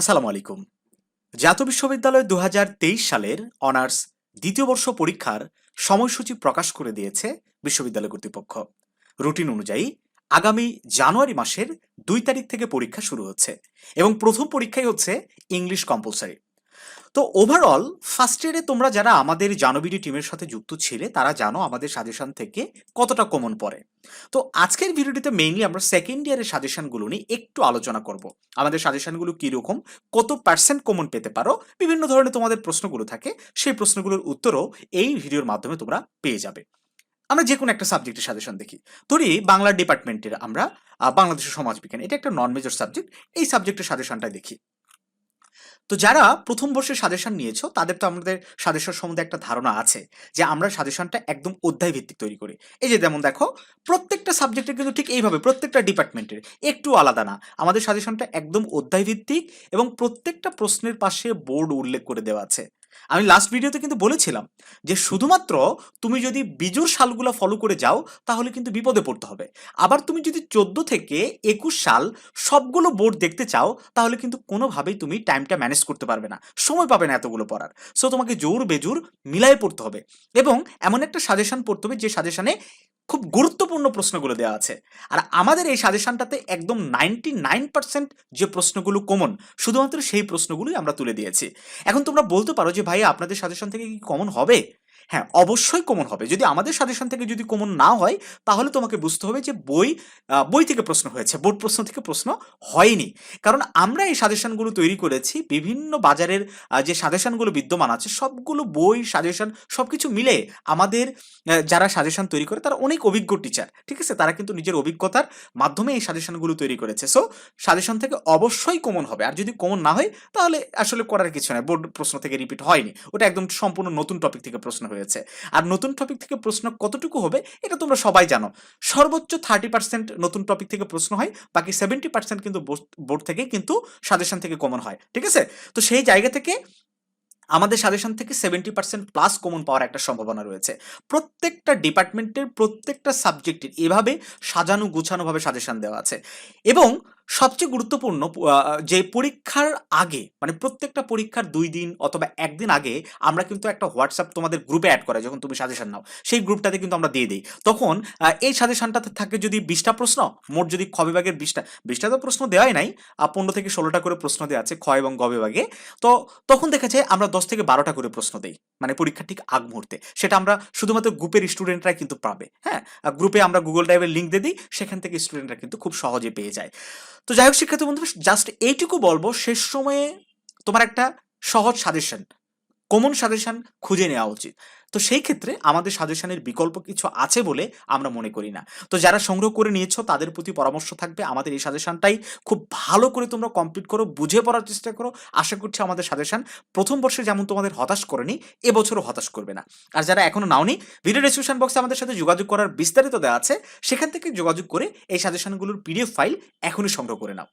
আসসালামু আলাইকুম। জাতীয় বিশ্ববিদ্যালয় দু হাজার তেইশ সালের অনার্স দ্বিতীয় বর্ষ পরীক্ষার সময়সূচি প্রকাশ করে দিয়েছে বিশ্ববিদ্যালয় কর্তৃপক্ষ। রুটিন অনুযায়ী আগামী জানুয়ারি মাসের দুই তারিখ থেকে পরীক্ষা শুরু হচ্ছে এবং প্রথম পরীক্ষাই হচ্ছে ইংলিশ কম্পালসারি। তো ওভারঅল ফার্স্ট ইয়ারে তোমরা যারা আমাদের জানবিডি টিমের সাথে যুক্ত ছিলে, তারা জানো আমাদের সাজেশন থেকে কতটা কমন পড়ে। তো আজকের ভিডিওটিতে মেইনলি আমরা সেকেন্ড ইয়ারের সাজেশনগুলো নিয়ে একটু আলোচনা করব। আমাদের সাজেশনগুলো কীরকম, কত পার্সেন্ট কমন পেতে পারো, বিভিন্ন ধরনের তোমাদের প্রশ্নগুলো থাকে, সেই প্রশ্নগুলোর উত্তরও এই ভিডিওর মাধ্যমে তোমরা পেয়ে যাবে। আমরা যে কোনো একটা সাবজেক্টের সাজেশন দেখি। ধরি বাংলা ডিপার্টমেন্টের আমরা বাংলাদেশের সমাজবিজ্ঞান, এটা একটা নন মেজর সাবজেক্ট এই সাবজেক্টের সাজেশনটাই দেখি। তো যারা প্রথম বর্ষে সাজেশন নিয়েছো, তাদের তো আমাদের সাজেশন সম্বন্ধে একটা ধারণা আছে যে আমরা সাজেশনটা একদম অধ্যায় ভিত্তিক তৈরি করি। এই যে যেমন দেখো, প্রত্যেকটা সাবজেক্টের কিন্তু ঠিক এইভাবে, প্রত্যেকটা ডিপার্টমেন্টের, একটু আলাদা না। আমাদের সাজেশনটা একদম অধ্যায় ভিত্তিক এবং প্রত্যেকটা প্রশ্নের পাশে বোর্ড উল্লেখ করে দেওয়া আছে। আমি লাস্ট ভিডিওতে কিন্তু বলেছিলাম যে শুধুমাত্র তুমি যদি বিজোর সালগুলো ফলো করে যাও, তাহলে কিন্তু বিপদে পড়তে হবে। আবার তুমি যদি চোদ্দ থেকে একুশ সাল সবগুলো বোর্ড দেখতে চাও, তাহলে কিন্তু কোনোভাবেই তুমি টাইমটা ম্যানেজ করতে পারবে না। সময় পাবে না এতগুলো পড়ার। সো তোমাকে জোর বেজোর মিলাই পড়তে হবে। এবং এমন একটা সাজেশন পড়তে হবে, যে সাজেশনে খুব গুরুত্বপূর্ণ প্রশ্নগুলো দেওয়া আছে। আর আমাদের এই সাজেশনটাতে একদম নাইনটি নাইন পার্সেন্ট যে প্রশ্নগুলো কমন শুধুমাত্র সেই প্রশ্নগুলোই আমরা তুলে দিয়েছি। এখন তোমরা বলতে পারো যে ভাই আপনাদের সাজেশন থেকে কি কমন হবে? হ্যাঁ অবশ্যই কমন হবে। যদি আমাদের সাজেশন থেকে যদি কমন না হয়, তাহলে তোমাকে বুঝতে হবে যে বই বই থেকে প্রশ্ন হয়েছে। বোর্ড প্রশ্ন থেকে প্রশ্ন হয়নি। কারণ আমরা এই সাজেশনগুলো তৈরি করেছি, বিভিন্ন বাজারের যে সাজেশনগুলো বিদ্যমান আছে, সবগুলো বই সাজেশন সব কিছু মিলে আমাদের যারা সাজেশন তৈরি করে, তারা অনেক অভিজ্ঞ টিচার ঠিক আছে? তারা কিন্তু নিজের অভিজ্ঞতার মাধ্যমে এই সাজেশনগুলো তৈরি করেছে। সো সাজেশন থেকে অবশ্যই কমন হবে। আর যদি কমন না হয়, তাহলে আসলে করার কিছু নয় বোর্ড প্রশ্ন থেকে রিপিট হয়নি। ওটা একদম সম্পূর্ণ নতুন টপিক থেকে প্রশ্ন হয়েছে। আর নতুন টপিক থেকে প্রশ্ন কতটুকু হবে, এটা তোমরা সবাই জানো। সর্বোচ্চ থার্টি পার্সেন্ট নতুন টপিক থেকে প্রশ্ন হয়, বাকি সেভেন্টি পার্সেন্ট কিন্তু বোর্ড থেকে কিন্তু সাজেশন থেকে কমন হয়। ঠিক আছে? তো সেই জায়গা থেকে আমাদের সাজেশন থেকে সেভেন্টি পার্সেন্ট প্লাস কমন পাওয়ার একটা সম্ভাবনা রয়েছে। প্রত্যেকটা ডিপার্টমেন্টের প্রত্যেকটা সাবজেক্টের এভাবে সাজানো গুছানোভাবে সাজেশন দেওয়া আছে। এবং সবচেয়ে গুরুত্বপূর্ণ যে পরীক্ষার আগে মানে প্রত্যেকটা পরীক্ষার দুই দিন অথবা একদিন আগে আমরা কিন্তু একটা হোয়াটসঅ্যাপ তোমাদের গ্রুপে অ্যাড করা যখন তুমি সাজেশন নাও। সেই গ্রুপটাতে কিন্তু আমরা দিয়ে দিই। তখন এই সাজেশনটাতে থাকে যদি বিশটা প্রশ্ন, মোট যদি খ বিভাগের বিশটা বিশটা তো প্রশ্ন দেওয়াই নাই পনেরো থেকে ষোলোটা করে প্রশ্ন দেওয়া আছে খ এবং গ বিভাগে। তো তখন দেখা যায় আমরা দশ থেকে বারোটা করে প্রশ্ন দেই মানে পরীক্ষার ঠিক আগ মুহূর্তে। সেটা আমরা শুধুমাত্র গ্রুপের স্টুডেন্টরাই কিন্তু পাবে হ্যাঁ? গ্রুপে আমরা গুগল ড্রাইভের লিঙ্ক দিয়ে দিই, সেখান থেকে স্টুডেন্টরা কিন্তু খুব সহজে পেয়ে যায়। তো যাই হোক শিক্ষার্থী বন্ধু জাস্ট এইটুকু বলব শেষ সময়ে তোমার একটা সহজ সাজেশন কমন সাজেশন খুঁজে নেওয়া উচিত। তো সেই ক্ষেত্রে আমাদের সাজেশনের বিকল্প কিছু আছে বলে আমরা মনে করি না। তো যারা সংগ্রহ করে নিয়েছো, তাদের প্রতি পরামর্শ থাকবে। আমাদের এই সাজেশনটাই খুব ভালো করে তোমরা কমপ্লিট করো, বুঝে পড়ার চেষ্টা করো। আশা করছি আমাদের সাজেশন প্রথম বর্ষে যেমন তোমাদের হতাশ করেনি, এবছরও হতাশ করবে না। আর যারা এখনও নাওনি ভিডিও ডিসক্রিপশন বক্সে আমাদের সাথে যোগাযোগ করার বিস্তারিত দেওয়া আছে। সেখান থেকে যোগাযোগ করে এই সাজেশনগুলোর পিডিএফ ফাইল এখনই সংগ্রহ করে নাও।